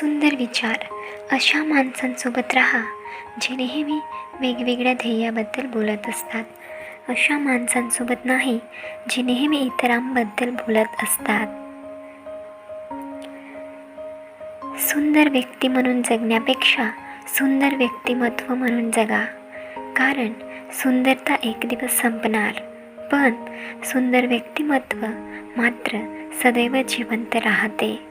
सुंदर विचार अशा माणसांसोबत राहा जे नेहमी वेगवेगळ्या ध्येयाबद्दल बोलत असतात. अशा माणसांसोबत नाही जे नेहमी इतरांबद्दल बोलत असतात. सुंदर व्यक्ती म्हणून जगण्यापेक्षा सुंदर व्यक्तिमत्व म्हणून जगा. कारण सुंदरता एक दिवस संपणार पण सुंदर व्यक्तिमत्व मात्र सदैव जिवंत राहते.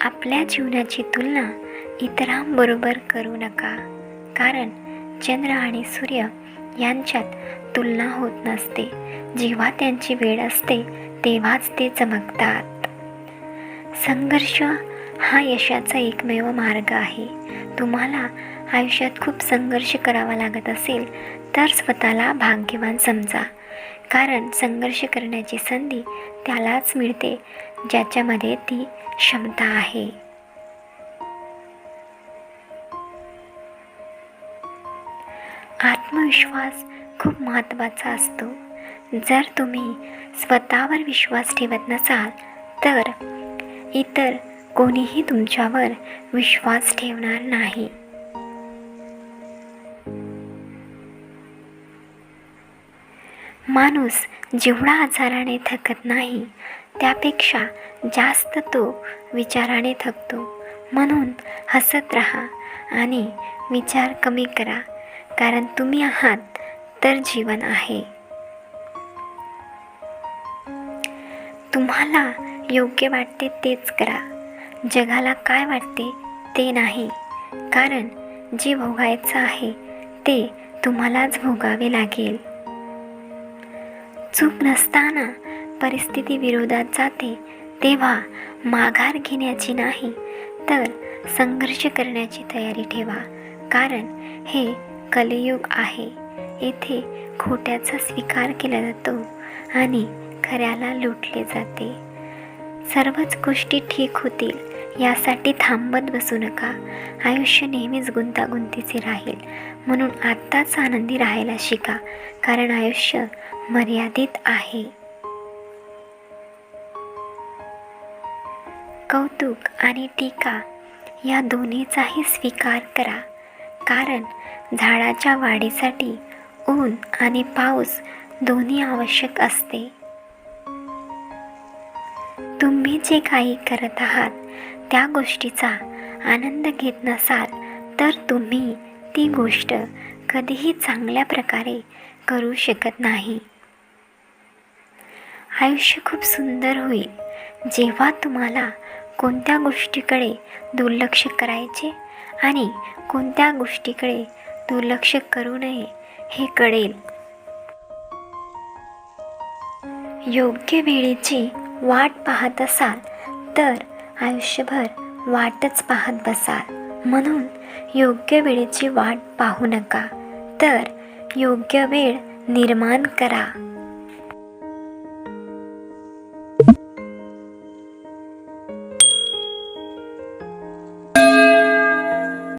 आपल्या जीवनाची तुलना इतरांबरोबर करू नका. कारण चंद्र आणि सूर्य यांच्यात तुलना होत नसते. जेव्हा त्यांची वेळ असते तेव्हाच ते चमकतात. संघर्ष हा यशाचा एकमेव मार्ग आहे. तुम्हाला आयुष्यात खूप संघर्ष करावा लागत असेल तर स्वतःला भाग्यवान समजा. कारण संघर्ष करण्याची संधी त्यालाच मिळते. ज्याच्यामध्ये ती क्षमता आहे. आत्मविश्वास खूप महत्त्वाचा असतो. जर तुम्ही स्वतःवर विश्वास ठेवत नसाल तर इतर कोणीही तुमच्यावर विश्वास ठेवणार नाही. माणूस जेवढा आजाराने थकत नाही त्यापेक्षा जास्त तो विचाराने थकतो. म्हणून हसत राहा आणि विचार कमी करा कारण तुम्ही आहात तर जीवन आहे. तुम्हाला योग्य वाटते तेच करा. जगाला काय वाटते ते नाही कारण जे भोगायचं आहे ते तुम्हालाच भोगावे लागेल. चूक नसताना परिस्थिती विरोधात जाते तेव्हा माघार घेण्याची नाही तर संघर्ष करण्याची तयारी ठेवा. कारण हे कलियुग आहे. येथे खोट्याचा स्वीकार केला जातो आणि खऱ्याला लुटले जाते. सर्वच गोष्टी ठीक होतील यासाठी थांबत बसू नका. आयुष्य नेहमीच गुंतागुंतीचे राहील. म्हणून आत्ताच आनंदी राहायला शिका कारण आयुष्य मर्यादित आहे. कौतुक आणि टीका या दोन्हीचाही स्वीकार करा. कारण झाडाच्या वाढीसाठी ऊन आणि पाऊस दोन्ही आवश्यक असते. तुम्ही जे काही करत आहात त्या गोष्टीचा आनंद घेत नसाल तर तुम्ही ती गोष्ट कधीही चांगल्या प्रकारे करू शकत नाही. आयुष्य खूप सुंदर होईल. जेव्हा तुम्हाला कोणत्या गोष्टीकडे दुर्लक्ष करायचे आणि कोणत्या गोष्टीकडे दुर्लक्ष करू नये हे कळेल. योग्य वेळेची वाट पाहत असाल तर आयुष्यभर वाटच पाहत बसाल. म्हणून योग्य वेळेची वाट पाहू नका. तर योग्य वेळ निर्माण करा.